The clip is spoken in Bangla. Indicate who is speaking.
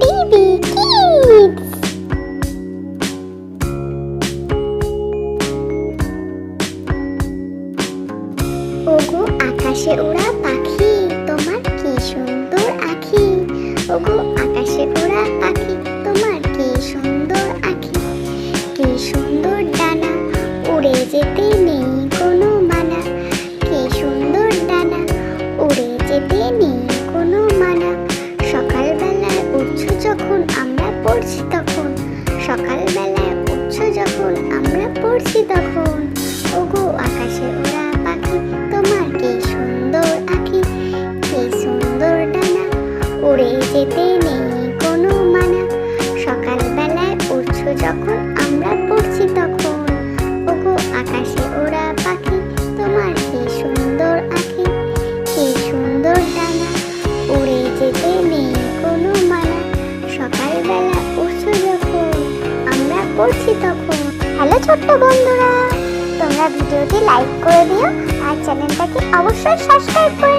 Speaker 1: টিভি কিডস ওগো আকাশে ওড়া পাখি, তোমার কি সুন্দর আখি? ওগো আকাশে ওড়া পাখি, তোমার কি সুন্দর আখি? কি সুন্দর ডানা, উড়ে যেতে নেই কোনো মানা। কি সুন্দর ডানা, উড়ে যেতে নেই উঠছো যখন আমরা পড়ছি তখন, ওগো আকাশে ওরা পাখি, তোমার কি সুন্দর আঁকি কি সুন্দর ডানা, উড়ে যেতে নেই কোনো মানা। সকালবেলায় উঠছো যখন আমরা পড়ছি তখন, ওগো আকাশে পড়ছি তখন। হ্যালো ছোট্ট বন্ধুরা, তোমরা ভিডিওটি লাইক করে দিও আর চ্যানেলটাকে অবশ্যই সাবস্ক্রাইব করে